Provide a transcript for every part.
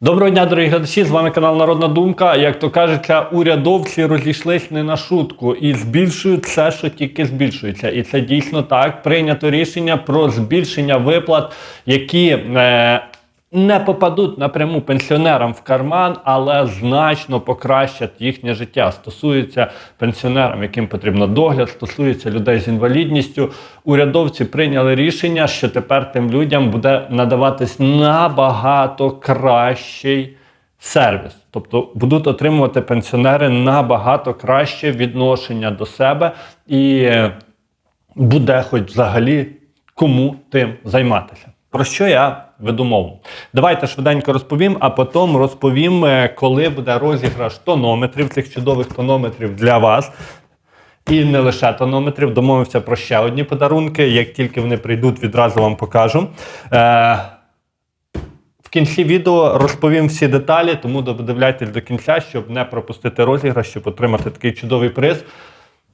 Доброго дня, дорогі глядачі! З вами канал Народна Думка. Як то кажеться, урядовці розійшлись не на шутку і збільшують все, що тільки збільшується. І це дійсно так. Прийнято рішення про збільшення виплат, які е, не попадуть напряму пенсіонерам в карман, але значно покращать їхнє життя. Стосується пенсіонерам, яким потрібно догляд, стосується людей з інвалідністю. Урядовці прийняли рішення, що тепер тим людям буде надаватись набагато кращий сервіс. Тобто будуть отримувати пенсіонери набагато краще відношення до себе і е, буде хоч взагалі кому тим займатися. Про що я веду мову? Давайте швиденько розповім, а потім розповім, е, коли буде розіграш тонометрів, цих чудових тонометрів для вас. І не лише тонометрів, домовився про ще одні подарунки. Як тільки вони прийдуть, відразу вам покажу. Е, в кінці відео розповім всі деталі, тому додивляйтесь до кінця, щоб не пропустити розіграш, щоб отримати такий чудовий приз.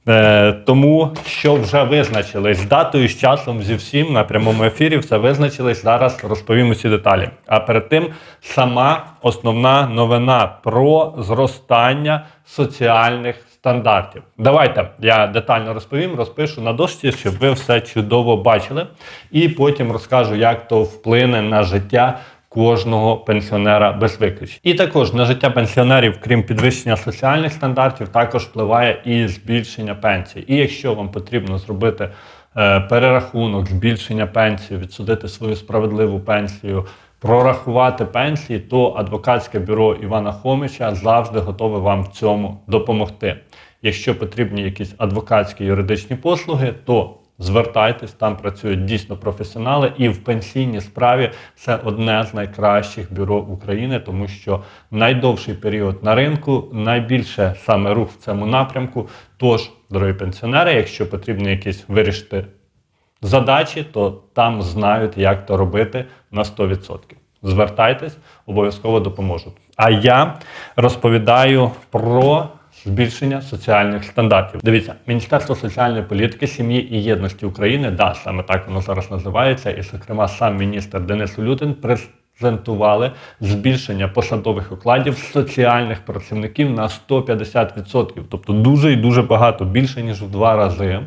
Е, тому що вже визначились з датою, з часом, зі всім на прямому ефірі, все визначились. Зараз розповім усі деталі. А перед тим сама основна новина про зростання соціальних стандартів. Давайте я детально розповім, розпишу на дошці, щоб ви все чудово бачили, і потім розкажу, як то вплине на життя кожного пенсіонера без виключень. І також на життя пенсіонерів, крім підвищення соціальних стандартів, також впливає і збільшення пенсій. І якщо вам потрібно зробити е, перерахунок, збільшення пенсії, відсудити свою справедливу пенсію. Прорахувати пенсії, то адвокатське бюро Івана Хомича завжди готове вам в цьому допомогти. Якщо потрібні якісь адвокатські юридичні послуги, то Звертайтесь, там працюють дійсно професіонали, і в пенсійній справі це одне з найкращих бюро України, тому що найдовший період на ринку, найбільше саме рух в цьому напрямку. Тож, дорогі пенсіонери, якщо потрібно якісь вирішити задачі, то там знають, як то робити на 100%. Звертайтесь, обов'язково допоможуть. А я розповідаю про збільшення соціальних стандартів. Дивіться, Міністерство соціальної політики, сім'ї і єдності України, да, саме так воно зараз називається, і, зокрема, сам міністр Денис Улютин презентували збільшення посадових окладів соціальних працівників на 150%. Тобто дуже і дуже багато, більше ніж в два рази.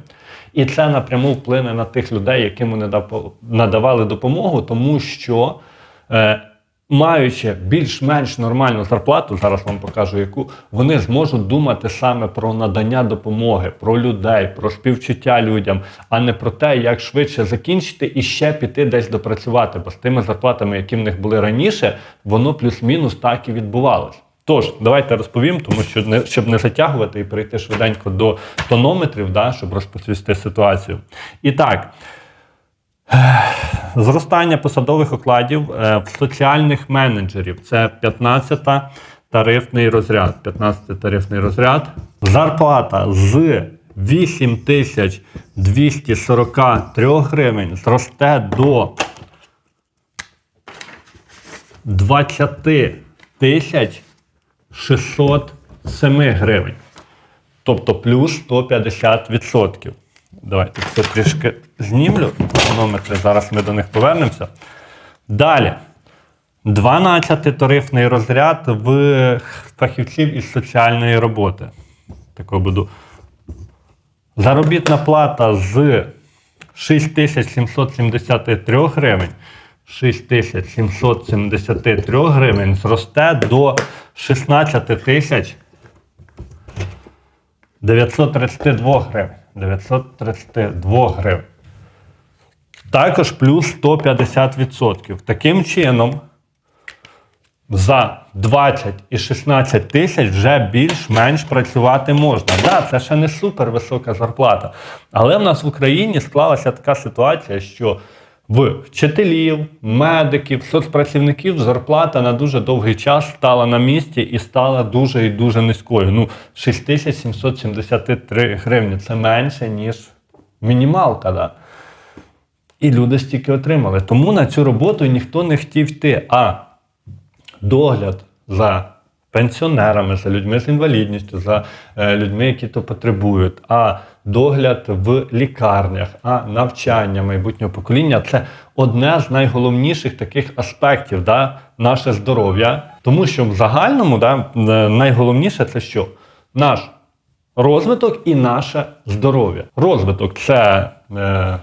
І це напряму вплине на тих людей, яким вони надавали допомогу, тому що. Е, маючи більш-менш нормальну зарплату, зараз вам покажу яку, вони зможуть думати саме про надання допомоги, про людей, про співчуття людям, а не про те, як швидше закінчити і ще піти десь допрацювати. Бо з тими зарплатами, які в них були раніше, воно плюс-мінус так і відбувалось. Тож, давайте розповім, тому що не щоб не затягувати і перейти швиденько до тонометрів, да, щоб розповісти ситуацію. І так. Зростання посадових окладів е, соціальних менеджерів це 15 тарифний розряд. 15 тарифний розряд. Зарплата з 8243 гривень зросте до 20 тисяч 607 гривень. Тобто плюс 150%. Давайте це трішки знімлю. Тонометри, зараз ми до них повернемося. Далі. 12 тарифний розряд в фахівців із соціальної роботи. Такого буду. Заробітна плата з 6773 гривень. 6773 гривень зросте до 16 932 гривень. 932 гривень. Також плюс 150%. Таким чином, за 20 і 16 тисяч вже більш-менш працювати можна. Так, да, це ще не супер висока зарплата. Але в нас в Україні склалася така ситуація, що в вчителів, медиків, соцпрацівників зарплата на дуже довгий час стала на місці і стала дуже і дуже низькою. Ну, 6773 гривні це менше, ніж мінімалка. Да? І люди стільки отримали. Тому на цю роботу ніхто не хотів йти. А догляд за пенсіонерами, за людьми з інвалідністю, за е, людьми, які то потребують, а догляд в лікарнях, а навчання майбутнього покоління це одне з найголовніших таких аспектів да, наше здоров'я. Тому що в загальному да, е, найголовніше це що? Наш розвиток і наше здоров'я. Розвиток це е,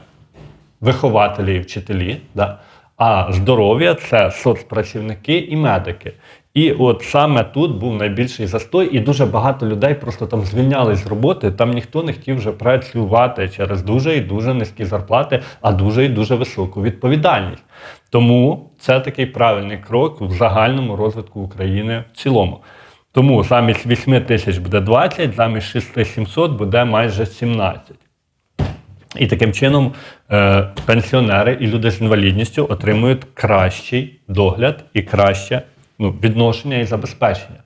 вихователі і вчителі, да? а здоров'я це соцпрацівники і медики. І от саме тут був найбільший застой, і дуже багато людей просто там звільнялись з роботи. Там ніхто не хотів вже працювати через дуже і дуже низькі зарплати, а дуже і дуже високу відповідальність. Тому це такий правильний крок в загальному розвитку України в цілому. Тому замість 8 тисяч буде 20, замість 6700 буде майже 17. І таким чином е, пенсіонери і люди з інвалідністю отримують кращий догляд і краще ну, відношення і забезпечення.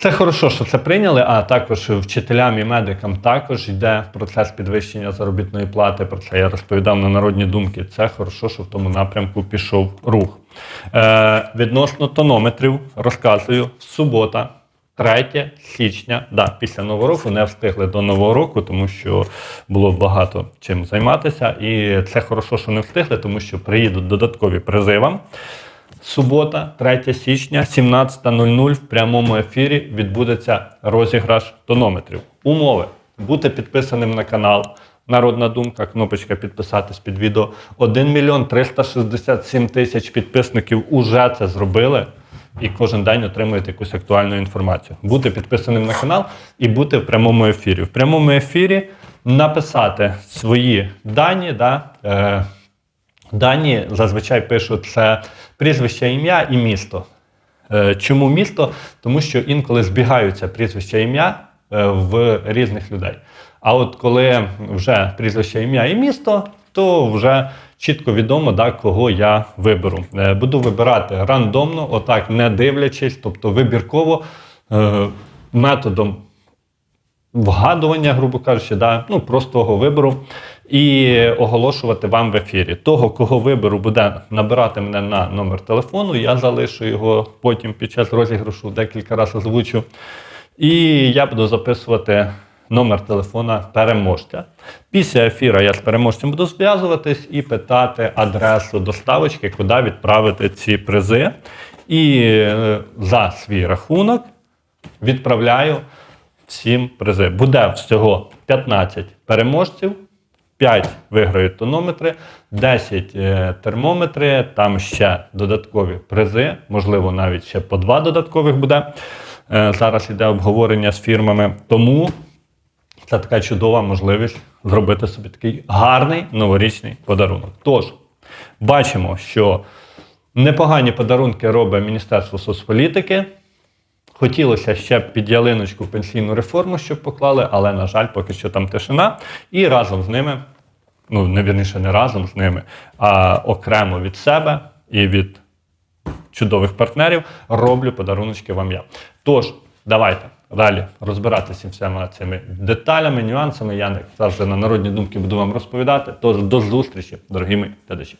Це хорошо, що це прийняли, а також вчителям і медикам також йде процес підвищення заробітної плати. Про це я розповідав на народні думки. Це хорошо, що в тому напрямку пішов рух. Е, відносно тонометрів розказую субота. 3 січня, да, після нового року не встигли до нового року, тому що було багато чим займатися. І це хорошо, що не встигли, тому що приїдуть додаткові призи вам. Субота, 3 січня, 17.00 в прямому ефірі відбудеться розіграш тонометрів. Умови: бути підписаним на канал. Народна думка, кнопочка підписатись під відео. 1 мільйон 367 тисяч підписників уже це зробили. І кожен день отримуєте якусь актуальну інформацію. Бути підписаним на канал і бути в прямому ефірі. В прямому ефірі написати свої дані. Да, е, Дані зазвичай пишуть це прізвище, ім'я і місто. Е, Чому місто? Тому що інколи збігаються прізвище ім'я е, в різних людей. А от коли вже прізвище ім'я і місто, то вже чітко відомо, да, кого я виберу. Е, Буду вибирати рандомно, отак не дивлячись, тобто вибірково методом вгадування, грубо кажучи, да, ну простого вибору, і оголошувати вам в ефірі. Того, кого виберу, буде набирати мене на номер телефону. Я залишу його потім під час розіграшу декілька разів озвучу. І я буду записувати номер телефона переможця. Після ефіру я з переможцем буду зв'язуватись і питати адресу доставочки, куди відправити ці призи. І е, за свій рахунок відправляю всім призи. Буде всього 15 переможців, 5 виграють тонометри, 10 е, термометри, там ще додаткові призи, можливо, навіть ще по два додаткових буде. Е, Зараз йде обговорення з фірмами. Тому це така чудова можливість зробити собі такий гарний новорічний подарунок. Тож, бачимо, що непогані подарунки робить Міністерство соцполітики. Хотілося ще під ялиночку пенсійну реформу, щоб поклали, але, на жаль, поки що там тишина. І разом з ними, ну, не вірніше, не разом з ними, а окремо від себе і від чудових партнерів роблю подаруночки вам я. Тож, давайте далі розбиратися всіма цими деталями, нюансами. Я як завжди на народні думки буду вам розповідати. Тож до зустрічі, дорогі мої глядачі.